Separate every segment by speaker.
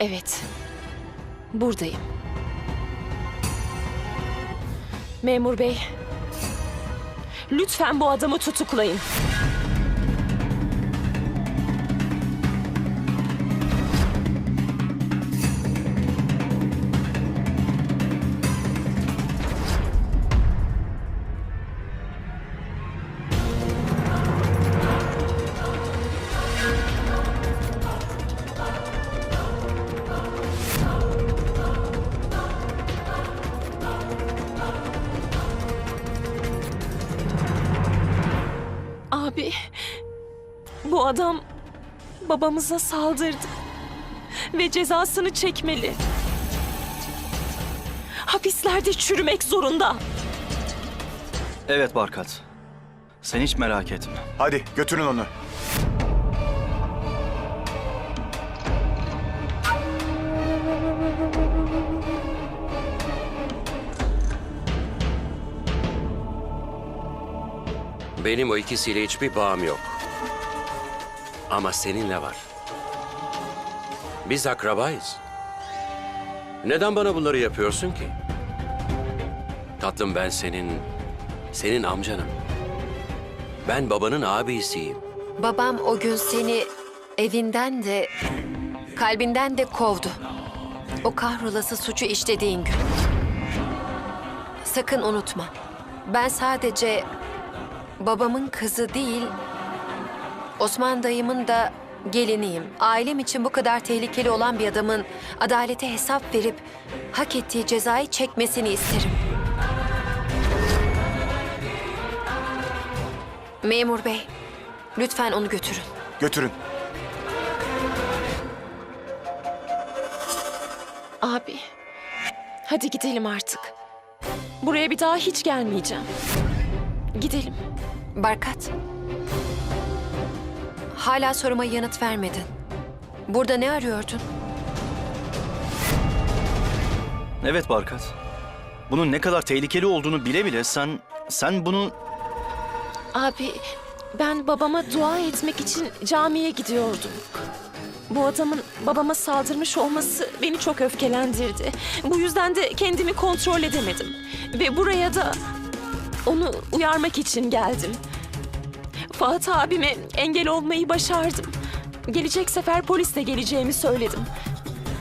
Speaker 1: Evet. Buradayım. Memur bey. Lütfen bu adamı tutuklayın. Abi, bu adam babamıza saldırdı ve cezasını çekmeli. Hapislerde çürümek zorunda.
Speaker 2: Evet Barkat. Sen hiç merak etme.
Speaker 3: Hadi götürün onu.
Speaker 4: Benim o ikisiyle hiçbir bağım yok. Ama seninle var. Biz akrabayız. Neden bana bunları yapıyorsun ki? Tatlım ben senin, senin amcanım. Ben babanın abisiyim.
Speaker 5: Babam o gün seni evinden de kalbinden de kovdu. O kahrolası suçu işlediğin gün. Sakın unutma. Ben sadece babamın kızı değil, Osman dayımın da geliniyim. Ailem için bu kadar tehlikeli olan bir adamın adalete hesap verip hak ettiği cezayı çekmesini isterim. Memur bey, lütfen onu götürün.
Speaker 3: Götürün.
Speaker 1: Abi, hadi gidelim artık. Buraya bir daha hiç gelmeyeceğim. Gidelim.
Speaker 5: Barkat. Hala soruma yanıt vermedin. Burada ne arıyordun?
Speaker 2: Evet Barkat. Bunun ne kadar tehlikeli olduğunu bile bile sen sen bunu
Speaker 1: Abi, ben babama dua etmek için camiye gidiyordum. Bu adamın babama saldırmış olması beni çok öfkelendirdi. Bu yüzden de kendimi kontrol edemedim. Ve buraya da onu uyarmak için geldim. Fatih abime engel olmayı başardım. Gelecek sefer polisle geleceğimi söyledim.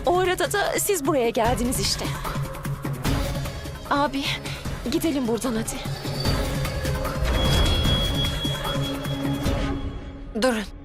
Speaker 1: O arada da siz buraya geldiniz işte. Abi, gidelim buradan hadi.
Speaker 5: Durun.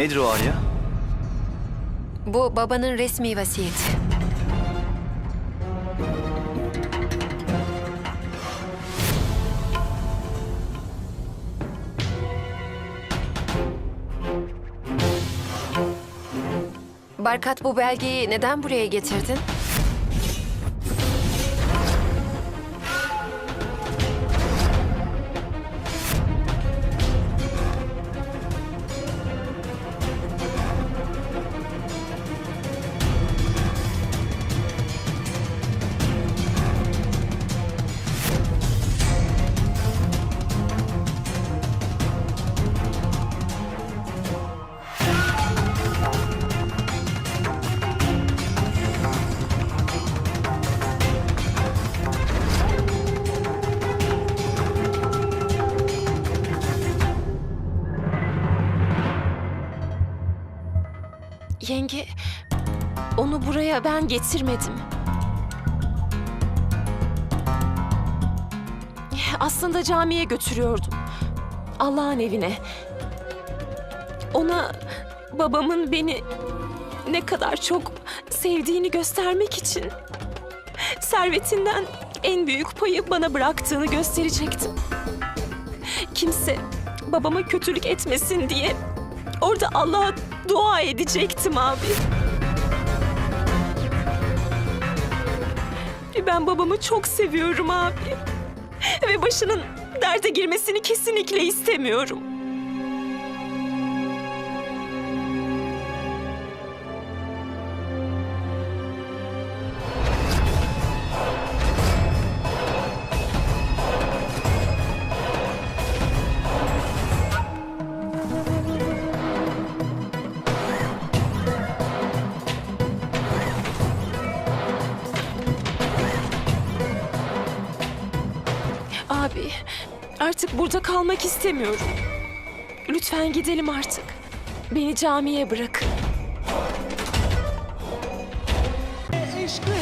Speaker 2: Nedir o Arya?
Speaker 5: Bu babanın resmi vasiyeti. Barkat bu belgeyi neden buraya getirdin?
Speaker 1: Yenge, Onu buraya ben getirmedim. Aslında camiye götürüyordum. Allah'ın evine. Ona babamın beni ne kadar çok sevdiğini göstermek için servetinden en büyük payı bana bıraktığını gösterecektim. Kimse babama kötülük etmesin diye orada Allah'a dua edecektim abi. Ben babamı çok seviyorum abi. Ve başının derde girmesini kesinlikle istemiyorum. abi. Artık burada kalmak istemiyorum. Lütfen gidelim artık. Beni camiye bırakın.
Speaker 3: Eşkı